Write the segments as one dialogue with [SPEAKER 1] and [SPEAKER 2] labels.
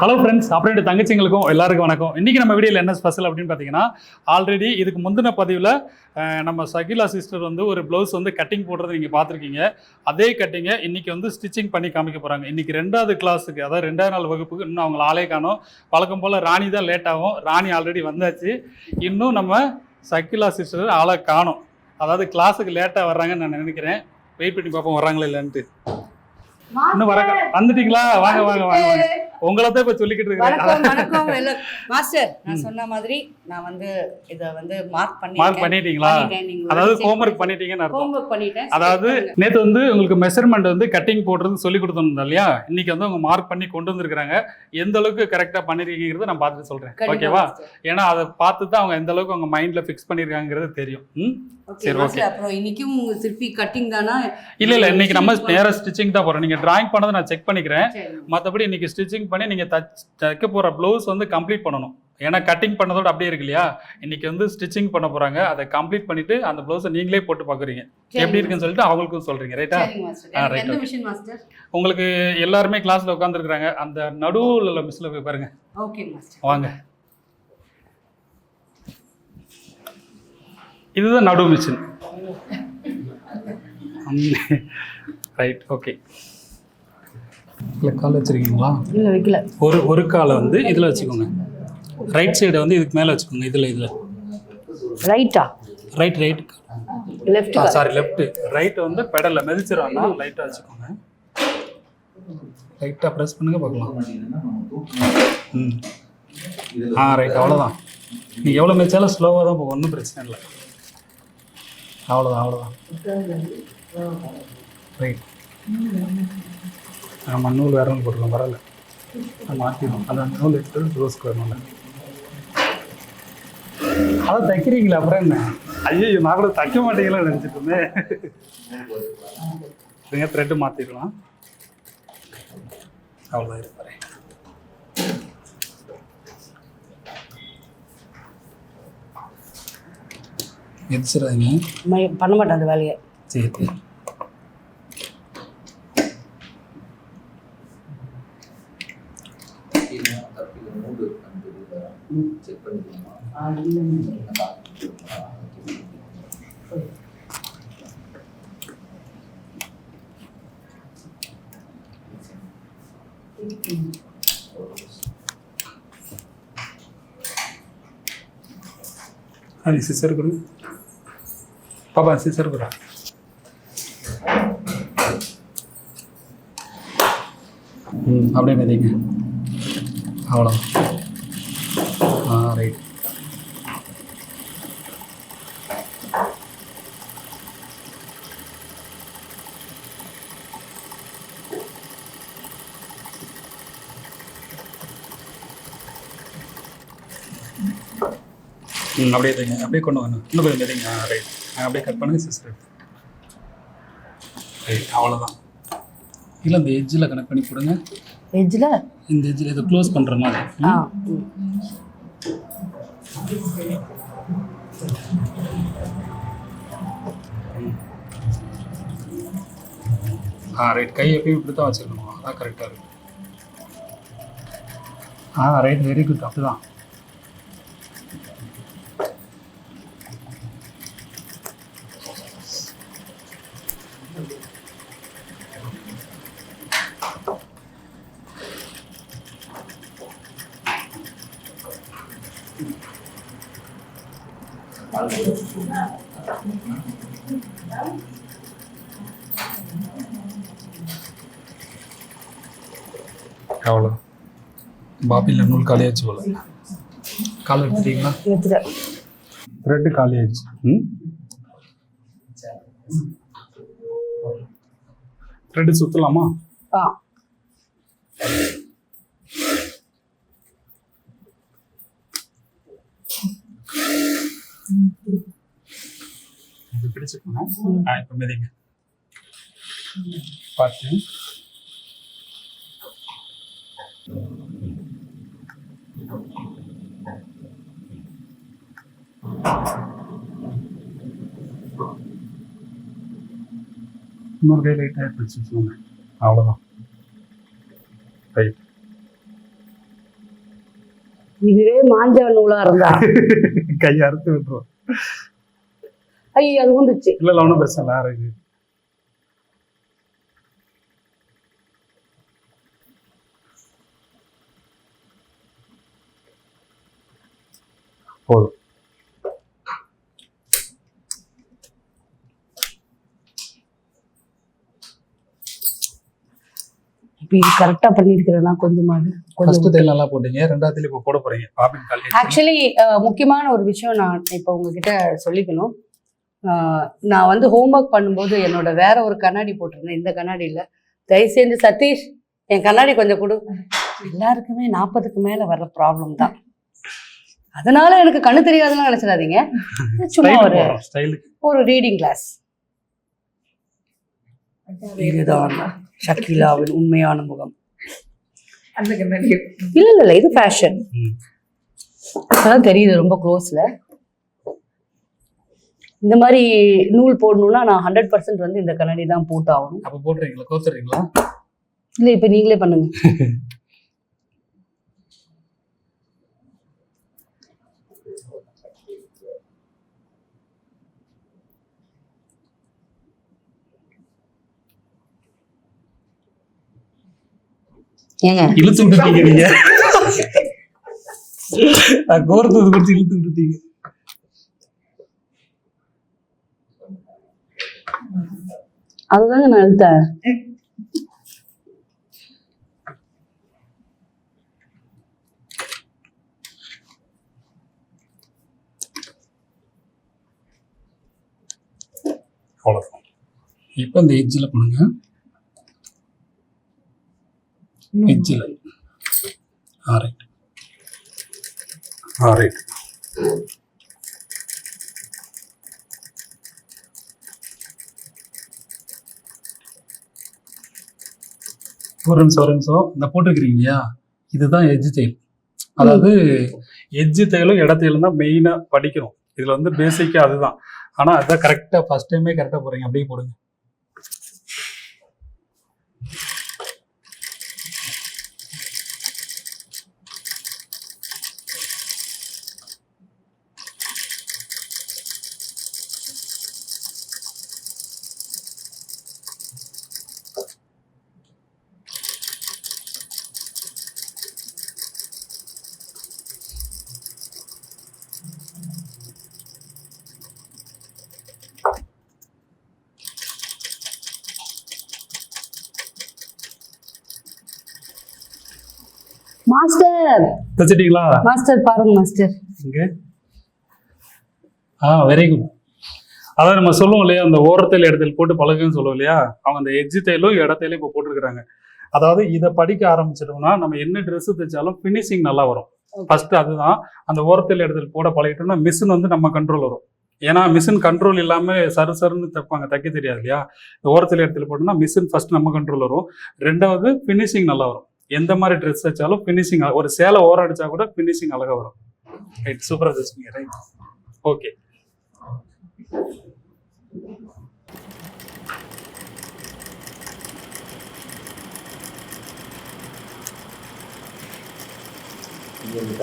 [SPEAKER 1] Hello friends அப்படின்ட்டு தங்கச்சிங்களுக்கும் எல்லாருக்கும் வணக்கம். இன்றைக்கி நம்ம வீடியோவில் என்ன ஸ்பெஷல் அப்படின்னு பார்த்தீங்கன்னா ஆல்ரெடி இதுக்கு முந்தின பதிவில் நம்ம சகிலா சிஸ்டர் வந்து ஒரு ப்ளவுஸ் வந்து கட்டிங் போடுறது நீங்கள் பார்த்துருக்கீங்க அதே கட்டிங்கை இன்றைக்கி வந்து ஸ்டிச்சிங் பண்ணி காமிக்க போகிறாங்க இன்றைக்கி ரெண்டாவது கிளாஸுக்கு அதாவது ரெண்டாவது நாள் வகுப்புக்கு இன்னும் அவங்கள ஆளே காணும். வழக்கம் போல் ராணி தான் லேட் ஆகும். ராணி ஆல்ரெடி வந்தாச்சு. இன்னும் நம்ம சகிலா சிஸ்டர் ஆளை காணும். அதாவது கிளாஸுக்கு லேட்டாக வர்றாங்கன்னு நான் நினைக்கிறேன். வெயிட் பண்ணி பார்ப்போம் வர்றாங்களா இல்லைன்ட்டு இன்னும் வர வந்துட்டீங்களா? வாங்க வாங்க வாங்க வாங்க. உங்களை தான் இப்போ சொல்லிக்கிட்டு
[SPEAKER 2] எல்லா- மாஸ்டர் நான் சொன்ன மாதிரி நான் வந்து இத வந்து மார்க்
[SPEAKER 1] மார்க் பண்ணிட்டீங்களா? அதாவது ஹோம்ஒர்க் பண்ணிட்டீங்கன்னு
[SPEAKER 2] ஹோம்ஒர்க் பண்ணிட்டேன்
[SPEAKER 1] அதாவது நேற்று வந்து உங்களுக்கு மெஷர்மெண்ட் வந்து கட்டிங் போடுறது சொல்லி கொடுத்துருந்தோம் இல்லையா? இன்னைக்கு வந்து அவங்க மார்க் பண்ணி கொண்டு வந்திருக்காங்க எந்த அளவுக்கு கரெக்டாக பண்ணிருக்கீங்கிறத நான் பார்த்துட்டு சொல்றேன். ஓகேவா ஏன்னா அதை பார்த்து தான் அவங்க எந்த அளவுக்கு அவங்க மைண்ட்ல ஃபிக்ஸ் பண்ணிருக்காங்கிறது தெரியும்?
[SPEAKER 2] ஓகே
[SPEAKER 1] சரி,
[SPEAKER 2] மாஸ்டர் அப்புறம் இன்னைக்கும் திருப்பி கட்டிங் தானா?
[SPEAKER 1] இல்ல இல்ல இன்னைக்கு நம்ம நேரா ஸ்டிச்சிங் தான் போறோம். நீங்க டிராயிங் பண்ணதை நான் செக் பண்ணிக்கிறேன். மற்றபடி இன்னைக்கு ஸ்டிச்சிங் பண்ணி நீங்க தச் தைக்க போற ப்ளவுஸ் வந்து கம்ப்ளீட் பண்ணணும். ஏன்னா கட்டிங் பண்ணதோட அப்படியே இருக்கு இல்லையா? இன்னைக்கு வந்து ஸ்டிச்சிங் பண்ண போறாங்க. அதை கம்ப்ளீட் பண்ணிட்டு அந்த ப்ளவுஸை நீங்களே போட்டு பாக்குறீங்க.
[SPEAKER 2] சரி,
[SPEAKER 1] எப்படி இருக்குன்னு சொல்லிட்டு அவங்களுக்கும் சொல்றீங்க. ரைட்டா ஆ,
[SPEAKER 2] மாஸ்டர்
[SPEAKER 1] உங்களுக்கு எல்லாருமே கிளாஸ்ல உட்காந்துருக்காங்க அந்த நடுவுல உள்ள மிஸ்ல போய் பாருங்க. வாங்க. இதுதான் நடு மிஷின் ரைட் ஓகே இல்லை கால் வச்சுருக்கீங்களா?
[SPEAKER 2] இல்ல வைக்கல.
[SPEAKER 1] ஒரு ஒரு காலை வந்து இதில் வச்சுக்கோங்க. ரைட் சைடை வந்து இதுக்கு மேலே வச்சுக்கோங்க இதில் இதில்.
[SPEAKER 2] ரைட்டா
[SPEAKER 1] right right
[SPEAKER 2] left
[SPEAKER 1] sorry left right வந்து பெடலில் மிதிச்சிருவாங்க லைட்டாக வச்சுக்கோங்க. லைட்டாக ப்ரெஸ் பண்ணுங்க பார்க்கலாம். ம். ஆ ரைட் அவ்வளோதான் நீ எவ்வளோ மிதிச்சாலும் ஸ்லோவாக தான் போகும் ஒன்றும் பிரச்சனை இல்லை. அவ்வளோதான் அவ்வளோதான் ரைட் ஆமாம் நூல் வேற நூல் போட்டுக்கலாம் பரவாயில்ல நான் மாற்றிடும் அதான் நூல் எடுத்து ரோஸ்க்கு வரணும்ல அதான் தைக்கிறீங்களா அப்புறம் என்ன? ஐயோ நான் கூட தைக்க மாட்டீங்களா நினச்சிட்டு இருந்தேன். நீங்கள் த்ரெட்டு மாற்றிடலாம் அவ்வளோதான் இருப்பாரு எதிச்சிடாதீங்க
[SPEAKER 2] பண்ண மாட்டேன் அந்த வேலையை.
[SPEAKER 1] சரி சரி.
[SPEAKER 3] பண்ணிக்கலாமா
[SPEAKER 1] அது சிசர் கொடு. பாப்பா சிசர் கொடு. அப்படியே பார்த்தீங்க அவ்வளோ ஆ ரைட் ம் அப்படியே தைங்க அப்படியே கொண்டு வரணும் இன்னும் கொஞ்சம் மிதிங்க ஆ ரைட் அப்படியே கட் பண்ணுங்க சிஸ்டர் ரைட் அவ்வளோதான் இல்லை இந்த எட்ஜில் கனெக்ட் பண்ணி கொடுங்க.
[SPEAKER 2] வெஜ்ல
[SPEAKER 1] இந்த எட்ஜில் இதை க்ளோஸ் பண்ணுற மாதிரி?
[SPEAKER 2] ஆ.
[SPEAKER 1] ரைட் கை எப்பயும் இப்படி தான் வச்சுருக்கணும். அதான் கரெக்டாக இருக்கும் ஆ ரைட் வெரி குட் அப்படி தான் அவ்வளோ பாப்பியில் நூல் காலியாச்சு போல. கால் எடுத்துட்டீங்களா? த்ரெட்டு காலியாச்சு ம்? த்ரெட்டு சுற்றலாமா
[SPEAKER 2] ஆ.
[SPEAKER 1] ஆ இப்போ மிதிங்க. பார்த்து. இன்னொரு கை லைட்டாக பிடிச்சி வச்சுக்கோங்க. அவ்வளோதான் ரைட்
[SPEAKER 2] இதுவே மாஞ்ச நூலா இருந்தா.
[SPEAKER 1] கையை அறுத்து விட்டுருவோம்
[SPEAKER 2] ஐயோ அது வந்துச்சு.
[SPEAKER 1] இல்லை இல்லை ஒன்றும் பிரச்சனை இல்லை போதும்.
[SPEAKER 2] இப்ப இது கரெக்டா பண்ணிருக்கிறேன்னா கொஞ்சமாவது? கொஞ்சம்
[SPEAKER 1] ஃபர்ஸ்ட் தையல் நல்லா போட்டீங்க ரெண்டாவது இப்போ போட போறீங்க.
[SPEAKER 2] ஆக்சுவலி முக்கியமான ஒரு விஷயம் நான் இப்போ உங்ககிட்ட சொல்லிக்கணும். நான் வந்து ஹோம்ஒர்க் பண்ணும்போது என்னோட வேற ஒரு கண்ணாடி போட்டிருந்தேன். இந்த கண்ணாடி இல்லை தயவு செஞ்சு சதீஷ் என் கண்ணாடி கொஞ்சம் கொடு. எல்லாருக்குமே நாற்பதுக்கு மேல வர்ற ப்ராப்ளம் தான். அதனால எனக்கு கண்ணு தெரியாதுன்னு நினைச்சிடாதீங்க. சும்மா ஒரு ஒரு ரீடிங் கிளாஸ் இதுதான் ஷக்கீலாவின் உண்மையான முகம். இல்ல இல்ல இல்ல இது ஃபேஷன் இப்பதான் தெரியுது ரொம்ப க்ளோஸ்ல இந்த மாதிரி நூல் போடணும்னா நான் ஹண்ட்ரட் பர்சன்ட் வந்து இந்த கண்ணாடி தான் போட்டு ஆகணும்
[SPEAKER 1] அப்போ போட்டுறீங்களா? கோத்துறீங்களா?
[SPEAKER 2] இல்ல இப்ப நீங்களே பண்ணுங்க. ஏங்க?
[SPEAKER 1] இழுத்து விட்டுட்டீங்க நீங்க. நான் கோர்த்தது குறித்து இழுத்து விட்டுட்டீங்க
[SPEAKER 2] அதுதாங்க நான் எழுத்தேன்
[SPEAKER 1] அவ்வளோதான் இப்போ இந்த எட்ஜில் பண்ணுங்க. எட்ஜில். ஆ ரைட் ஆ ரைட் ஒரு நிமிஷம் ஒரு நிமிஷம் இந்த போட்டிருக்கிறீங்க இல்லையா? இதுதான் எஜ்ஜு தையல் அதாவது எஜ்ஜு தையலும் இட தான் மெயினாக படிக்கணும். இதில் வந்து பேசிக்காக அதுதான். ஆனால் அதான் கரெக்டாக ஃபஸ்ட் டைமே கரெக்டாக போகிறீங்க அப்படியே போடுங்க
[SPEAKER 2] மாஸ்டர்
[SPEAKER 1] தைச்சிட்டீங்களா
[SPEAKER 2] மாஸ்டர் பாருங்க மாஸ்டர்
[SPEAKER 1] இங்கே. ஆ வெரி குட் அதான் நம்ம சொல்லுவோம் இல்லையா அந்த ஓரத்தில் இடத்தில் போட்டு பழகுன்னு சொல்லுவோம் இல்லையா? அவங்க அந்த எட்ஜ் தையலும் இடத்தையிலும் இப்போ போட்டிருக்கிறாங்க. அதாவது இதை படிக்க ஆரம்பிச்சிட்டோம்னா நம்ம என்ன ட்ரெஸ் தைச்சாலும் ஃபினிஷிங் நல்லா வரும். ஃபர்ஸ்ட் அதுதான் அந்த ஓரத்தில் இடத்தில் போட பழகிட்டோம்னா மிஷின் வந்து நம்ம கண்ட்ரோல் வரும். ஏன்னா மிஷின் கண்ட்ரோல் இல்லாமல் சரு சருன்னு தைப்பாங்க தைக்க தெரியாது இல்லையா? ஓரத்தில் இடத்துல போட்டோம்னா மிஷின் ஃபர்ஸ்ட் நம்ம கண்ட்ரோல் வரும். ரெண்டாவது ஃபினிஷிங் நல்லா வரும். எந்த மாதிரி ட்ரெஸ் வச்சாலும் ஃபினிஷிங் ஒரு சேலை ஓரம் அடிச்சா கூட ஃபினிஷிங் அழகாக வரும். ரைட் சூப்பராக தச்சுங்க ரைட் ஓகே
[SPEAKER 4] இங்கேருந்து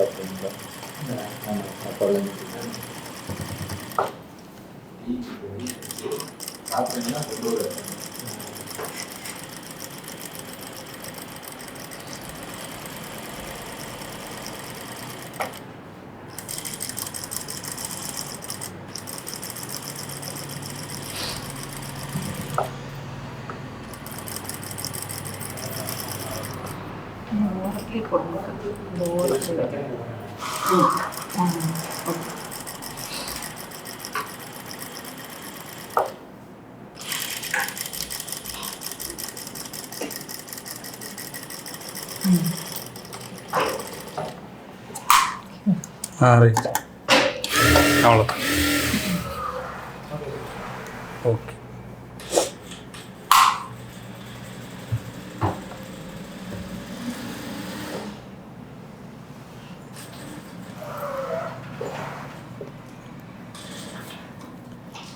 [SPEAKER 1] ആ റൈറ്റ് അവളെ.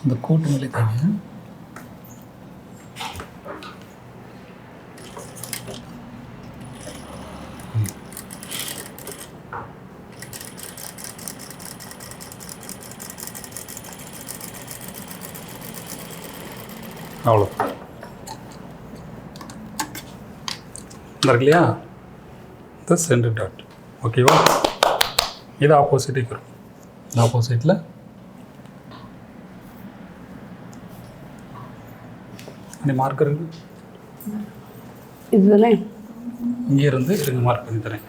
[SPEAKER 1] அந்த கோட்டு மேலே தைங்க அவ்வளோ இல்லையா த சென்டர் டாட் ஓகேவா இது ஆப்போசிட் இருக்கிறோம் ஆப்போசிட்டில் இந்த மார்க்கர் இருக்கு.
[SPEAKER 2] இதுதானே
[SPEAKER 1] இங்கே இருந்து இருங்க மார்க் பண்ணி தரேன்.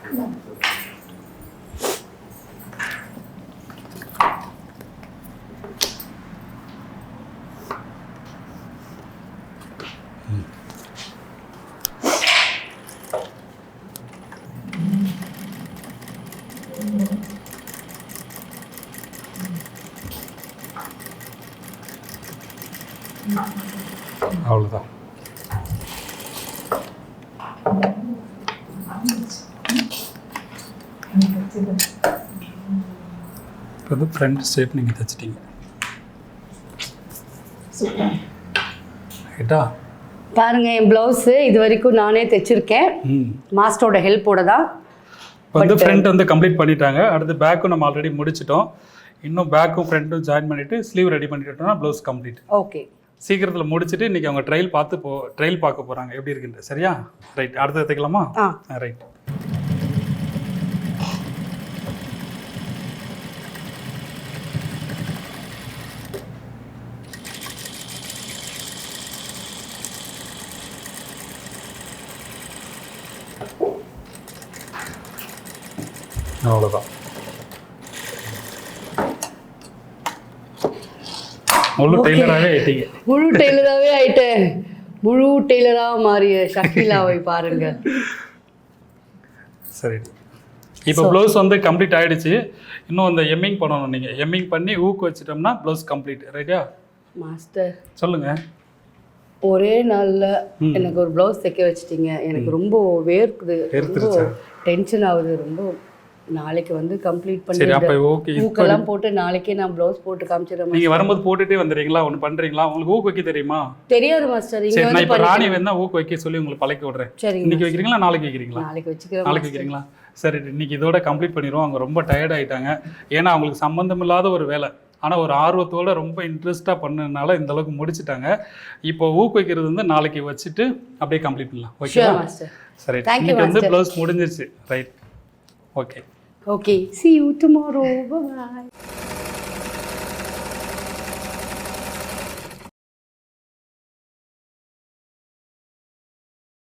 [SPEAKER 1] அவ்வளோதான் இப்போ வந்து ஃப்ரண்ட் ஸ்டேட் நீங்கள் தைச்சிட்டீங்க. ரைட்டா
[SPEAKER 2] பாருங்க என் பிளவுஸு இது வரைக்கும் நானே தைச்சிருக்கேன். மாஸ்டரோட ஹெல்ப்போட தான்.
[SPEAKER 1] வந்து ஃப்ரண்ட் வந்து கம்ப்ளீட் பண்ணிட்டாங்க. அடுத்து பேக்கும் நம்ம ஆல்ரெடி முடிச்சிட்டோம். இன்னும் பேக்கும் ஃப்ரண்ட்டும் ஜாயின் பண்ணிவிட்டு ஸ்லீவ் ரெடி பண்ணிட்டோம்னா ப்ளவுஸ் கம்ப்ளீட்
[SPEAKER 2] ஓகே
[SPEAKER 1] சீக்கிரத்தில் முடிச்சுட்டு இன்றைக்கி அவங்க ட்ரையல் பார்த்து போ ட்ரையல் பார்க்க போகிறாங்க எப்படி இருக்குன்ட்டு. சரியா? ரைட் அடுத்து தைக்கலாமா
[SPEAKER 2] ஆ.
[SPEAKER 1] ரைட் அவ்வளோதான் முழு டெய்லராகவே ஆயிட்டீங்க.
[SPEAKER 2] முழு டெய்லராகவே ஆயிட்டேன் முழு டெய்லராக மாறிய ஷக்கீலாவை பாருங்க.
[SPEAKER 1] சரி. இப்போ ப்ளவுஸ் வந்து கம்ப்ளீட் ஆயிடுச்சு. இன்னும் அந்த எம்மிங் பண்ணணும் நீங்கள் எம்மிங் பண்ணி ஊக்கு வச்சிட்டோம்னா ப்ளவுஸ் கம்ப்ளீட். ரைட்டா
[SPEAKER 2] மாஸ்டர்.
[SPEAKER 1] சொல்லுங்கள்
[SPEAKER 2] ஒரே நாள்ல எனக்கு ஒரு ப்ளவுஸ் தைக்க வச்சிட்டீங்க. எனக்கு ரொம்ப வேர்க்குது. ரொம்ப? டென்ஷன் ஆகுது. ரொம்ப நாளைக்கு வந்து கம்ப்ளீட்
[SPEAKER 1] சரி
[SPEAKER 2] பண்ணி
[SPEAKER 1] ஓகே
[SPEAKER 2] ஊக்கெல்லாம் போட்டு நாளைக்கே நான் ப்ளவுஸ் போட்டு காமிச்சிடுறேன்
[SPEAKER 1] நீங்கள் வரும்போது போட்டுட்டே வந்துடுறீங்களா? ஒன்று பண்ணுறீங்களா உங்களுக்கு ஊக்கு வைக்க தெரியுமா?
[SPEAKER 2] தெரியாது மாஸ்டர் இங்க
[SPEAKER 1] சரி நான் இப்போ ராணி வேணா ஊக்கு வைக்க சொல்லி உங்களுக்கு பழக்கி விட்றேன்.
[SPEAKER 2] சரிங்க
[SPEAKER 1] இன்னைக்கு வைக்கிறீங்களா? நாளைக்கு வைக்கிறீங்களா?
[SPEAKER 2] நாளைக்கு வச்சுக்கிறேன்
[SPEAKER 1] நாளைக்கு வைக்கிறீங்களா? சரி இன்னைக்கு இதோட கம்ப்ளீட் பண்ணிடுவோம். அவங்க ரொம்ப டயர்ட் ஆயிட்டாங்க. ஏன்னா அவங்களுக்கு சம்மந்தம் இல்லாத ஒரு வேலை. ஆனால் ஒரு ஆர்வத்தோட ரொம்ப இன்ட்ரெஸ்ட்டாக பண்ணதுனால இந்த அளவுக்கு முடிச்சிட்டாங்க. இப்போ ஊக்குவிக்கிறது வந்து நாளைக்கு வச்சுட்டு அப்படியே கம்ப்ளீட் பண்ணலாம். ஓகேவா சரி இன்னைக்கு வந்து. ப்ளவுஸ் முடிஞ்சிருச்சு. Right okay
[SPEAKER 2] okay see you tomorrow. Bye bye